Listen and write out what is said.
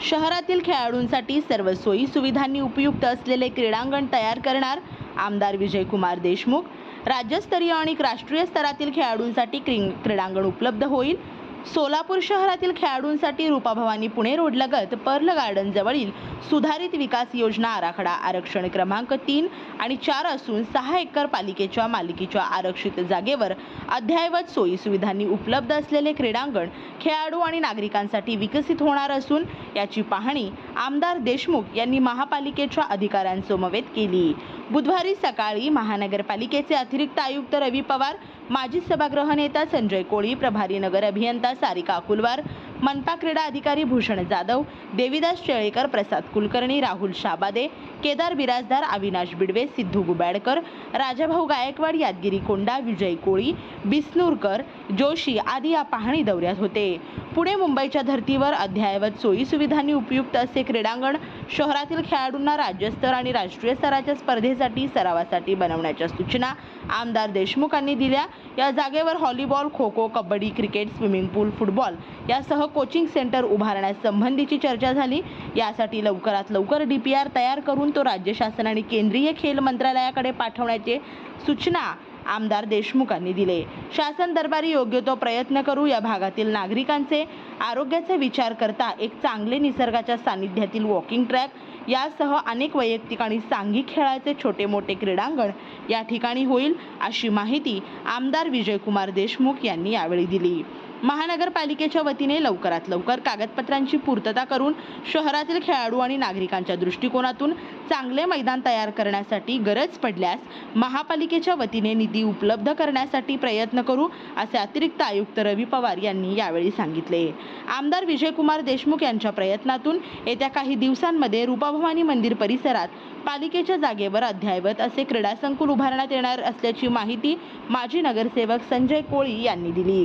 शहरातील खेळाडूंसाठी सर्व सोयी सुविधांनी उपयुक्त असलेले क्रीडांगण तयार करणार आमदार विजयकुमार देशमुख. राज्यस्तरीय आणि राष्ट्रीय स्तरातील खेळाडूंसाठी क्री क्रीडांगण उपलब्ध होईल. सोलापूर शहरातील खेळाडूंसाठी रूपाभवानी पुणे रोडलगत पर्ल गार्डन जवळील सुधारित विकास योजना आराखडा आरक्षण क्रमांक तीन आणि चार असून सहा एकर पालिकेच्या मालकीच्या आरक्षित जागेवर अद्ययावत सोयी सुविधांनी उपलब्ध असलेले क्रीडांगण खेळाडू आणि नागरिकांसाठी विकसित होणार असून याची पाहणी आमदार देशमुख यांनी महापालिकेच्या अधिकाऱ्यांसमवेत केली. बुधवारी सकाळी महानगरपालिकेचे अतिरिक्त आयुक्त रवी पवार माजी सभागृह नेता संजय कोळी प्रभारी नगर अभियंता सारिका अकुलवार मनपा क्रीडा अधिकारी भूषण जाधव देविदास शेळेकर प्रसाद कुलकर्णी राहुल शाबादे केदार बिराजदार अविनाश बिडवे सिद्धू गुबाडकर राजाभाऊ गायकवाड यादगिरी कोंडा विजय कोळी बिस्नूरकर जोशी आदी या पाहणी दौऱ्यात होते. पुणे मुंबईच्या धर्तीवर अद्ययावत सोयी सुविधांनी उपयुक्त असे क्रीडांगण शहरातील खेळाडूंना राज्यस्तर आणि राष्ट्रीय स्तराच्या स्पर्धेसाठी सरावासाठी बनवण्याच्या सूचना आमदार देशमुखांनी दिल्या. या जागेवर volleyball kho kho kabaddi cricket swimming pool football यासह कोचिंग सेंटर उभारण्यासंबंधीची चर्चा झाली. यासाठी लवकरात लवकर डी पी आर तयार करून तो राज्य शासन आणि केंद्रीय खेल मंत्रालयाकडे पाठवण्याचे सूचना आमदार देशमुखांनी दिले. शासन दरबारी योग्य तो प्रयत्न करू या भागातील नागरिकांचे आरोग्याचा विचार करता एक चांगले निसर्गाच्या सानिध्यातील वॉकिंग ट्रॅक यासह अनेक वैयक्तिक आणि सांघिक खेळाचे छोटे मोठे क्रीडांगण या ठिकाणी होईल अशी माहिती आमदार विजयकुमार देशमुख यांनी यावेळी दिली. महानगरपालिकेच्या वतीने लवकरात लवकर कागदपत्रांची पूर्तता करून शहरातील खेळाडू आणि नागरिकांच्या दृष्टिकोनातून चांगले मैदान तयार करण्यासाठी गरज पडल्यास महापालिकेच्या वतीने निधी उपलब्ध करण्यासाठी प्रयत्न करू असे अतिरिक्त आयुक्त रवी पवार यांनी यावेळी सांगितले. आमदार विजयकुमार देशमुख यांच्या प्रयत्नातून येत्या काही दिवसांमध्ये रूपाभवानी मंदिर परिसरात पालिकेच्या जागेवर अध्यायवत असे क्रीडा संकुल उभारण्यात येणार असल्याची माहिती माजी नगरसेवक संजय कोळी यांनी दिली.